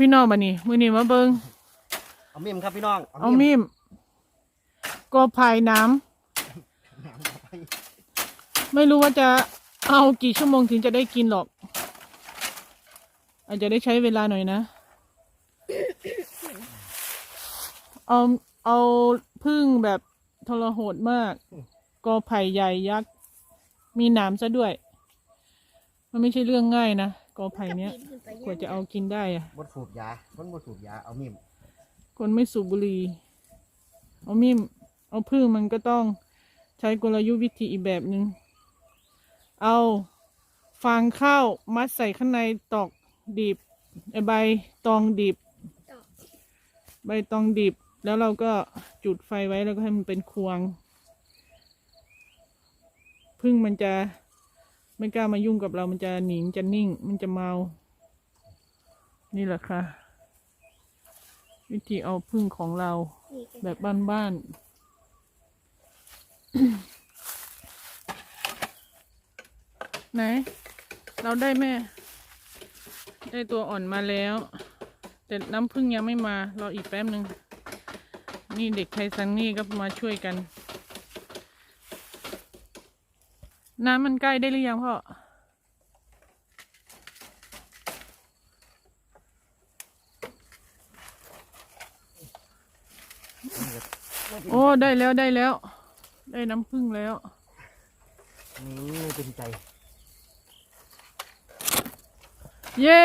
พี่น้องบัดนี้มื้อนี้มาเบิงเอามีมครับพี่น้องเอามีมก็ภายน้ำไม่รู้ว่าจะเอากี่ชั่วโมงถึงจะได้กินหรอก อาจจะได้ใช้เวลาหน่อยนะ เอาเอาพึ่งแบบทรหดมากกอไผ่ใหญ่ยักษ์มีหนามซะด้วย มันไม่ใช่เรื่องง่ายนะ กอไผ่เนี้ยกว่าจะเอากินได้อะบดสูบยาบดบดสูบยา เอามีมคนไม่สูบบุหรี่เอามีมเอาพึ่งมันก็ต้องใช้กลยุทธ์วิธีอีกแบบหนึง่งเอาฟางข้าวมัดใส่ข้างในตอกดิบไอ้ใบตองดิบ ใบตองดิบ แล้วเราก็จุดไฟไว้แล้วก็ให้มันเป็นควงพึ่งมันจะ ไม่กล้ามายุ่งกับเรา มันจะหนีมันจะนิ่ง มันจะเมา นี่แหละค่ะ วิธีเอาพึ่งของเรา แบบบ้านๆ ไหน เราได้แม่ ได้ตัวอ่อนมาแล้ว แต่น้ำพึ่งยังไม่มา รออีกแป๊บหนึ่ง นี่เด็กไทยซันนี่ก็มาช่วยกัน น้ำมันใกล้ได้หรือยังพ่อ โอ้ได้แล้วได้แล้ว ได้น้ำพึ่งแล้ว นี่เป็นใจ เย้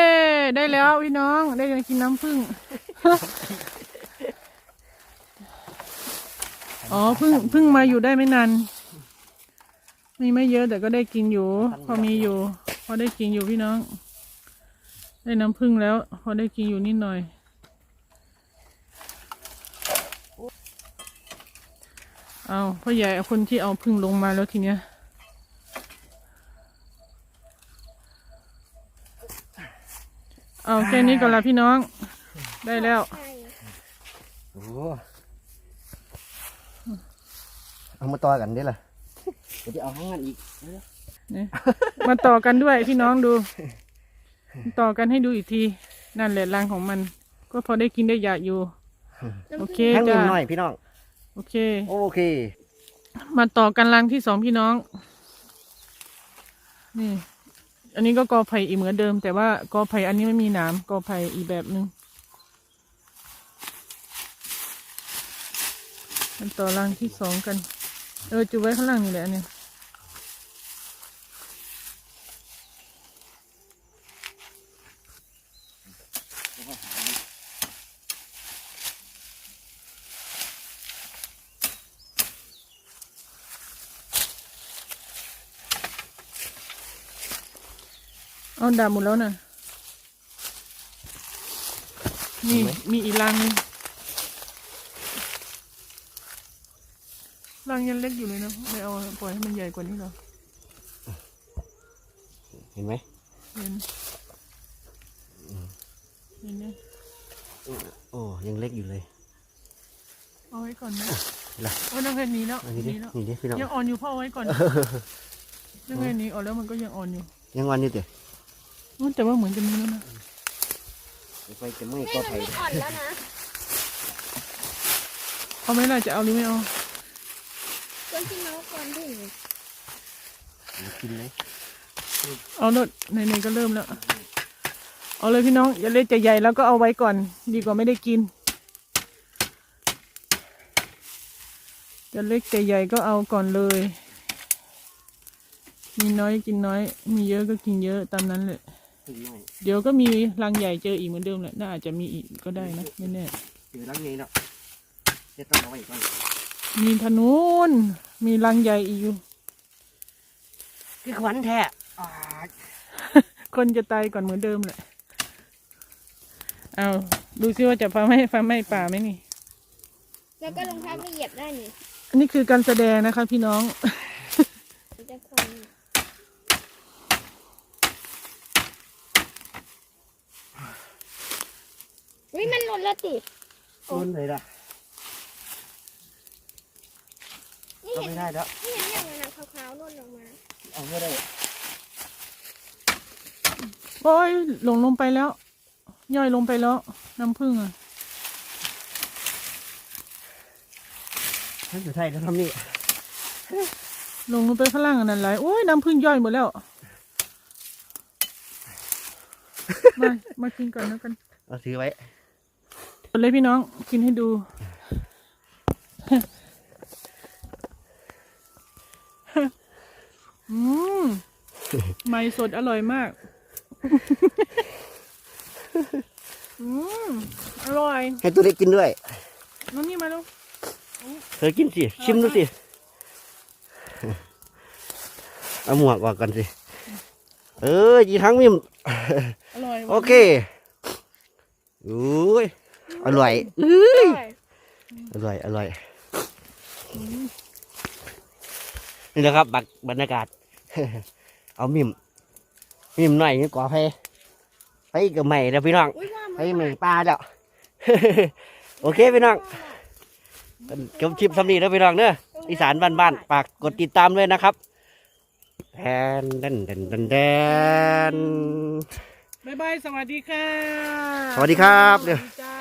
ได้แล้วพี่น้องได้กินน้ำพึ่ง อ๋อพึ่งพึ่งมาอยู่ได้ไม่นาน มีไม่เยอะแต่ก็ได้กินอยู่ พอมีอยู่ พอได้กินอยู่พี่น้อง ได้น้ำพึ่งแล้ว พอได้กินอยู่นิดหน่อย เอาพ่อใหญ่เอาคนที่เอาพึ่งลงมาแล้วทีเนี้ยเอาแค่นี้ก่อนละพี่น้อง ได้แล้วโอ้เอามาต่อกันได้ล่ะ เดี๋ยวจะเอาข้างนั้นอีกเดี๋ยวนี่มาต่อกันด้วยพี่น้องดู ต่อกันให้ดูอีกที นั่นแหละรังของมัน ก็พอได้กินได้อยากอยู่ โอเคๆทั้งมีจ้ะมหน่อยพี่น้อง โอเค โอเค มาต่อกันรังที่สองพี่น้อง นี่ อันนี้ก็กอไผ่อีกเหมือนเดิม แต่ว่ากอไผ่อันนี้ไม่มีหนามกอไผ่อีกแบบหนึ่งมันต่อรังที่สองกัน เออจุไว้ข้างล่างนี่แหละเนี่ยเอาดาบหมดแล้วนะนี่เห็นไหมมีอีกรังนึง รังยังเล็กอยู่เลยนะไม่เอาปล่อยให้มันใหญ่กว่านี้หรอเห็นไหมเห็นเห็นไหมโอ้ยังเล็กอยู่เลย เอาไว้ก่อนนะล่ะโอ้ยนั่งแค่นี้แล้วอันนี้ดิแล้วนี่ดิพี่น้องยังอ่อนอยู่พ่อเอาไว้ก่อนนั่งแค่นี้อ่อนแล้วมันก็ยังอ่อนอยู่ ยังวันนี้เดี๋ยวอุ๊ยแต่ว่าเหมือนจะมีแล้วนะไฟจะไหม้แม่ก็มันไผ่ไม่อ่อนแล้วนะเอาไหมล่ะจะเอาหรือไม่เอา ก็ที่น้องก่อนดิกินเลยเอาเลยในๆก็เริ่มแล้ว เอาเลยพี่น้อง อย่าเล็กจะใหญ่แล้วก็เอาไว้ก่อน ดีกว่าไม่ได้กินจะเล็กจะใหญ่ก็เอาก่อนเลย มีน้อยกินน้อย มีเยอะก็กินเยอะตามนั้นเลยถึงหน่อยเดี๋ยวก็มีรังใหญ่เจออีกเหมือนเดิมแหละ น่าอาจจะมีอีกก็ได้นะ ไม่แน่เดี๋ยวล้างไงเนาะจะต้องเอาไว้ก่อน มีธนูนมีรังใหญ่อีกอยู่ คือขวัญแท้อ่าคนจะตายก่อนเหมือนเดิมแหละ เอาดูซิว่าจะฟ้าไหม้ฟ้าไหม้ป่าไหมนี่ แล้วก็รองเท้าก็เหยียบได้นี่อันนี้คือการแสดงนะคะพี่น้องมันจะพองวิมันหล่นแล้วติ ต้นเลยล่ะ นี่ก็เห็นไม่ได้แล้วนี่เห็นอย่างนั้นขาวๆหล่นลงมาเอาไม่ได้โอ้ยหลงลงไปแล้ว ย่อยลงไปแล้ว น้ำผึ้งอะท่านอยู่ไทยก็ทำนี่ลงลงไปข้างล่างอันนั้นไหลายโอ้ยน้ำผึ้งย่อยหมดแล้ว มามากินก่อนแล้วกันเอาถือไว้กดเลยพี่น้องกินให้ดู อืมไม่สดอร่อยมาก อืมอร่อย ให้ตัวเล็กกินด้วยน้องนี่มาแล้วเธอกินสิ ชิมดูสิ เอาหมวกออกกันสิ เออจีทั้งมิมอร่อยโอเคอุ้ยอร่อยอื้ออร่อย อร่อย นี่นะครับบักบรรยากาศ เอามิมมิมหน่อยนี่ก่อไฟไฟกับใหม่แล้วพี่น้องอุ้ยว่าไฟมันใหม่ปลาแล้วโอเคพี่น้องจบชิปสำนีแล้วพี่น้องเนอะอีสานบ้านๆฝากกดติดตามด้วยนะครับแทนแดนแดนแดนแดนบ๊ายบายสวัสดีค่ะ สวัสดีครับสวัสดีจ้า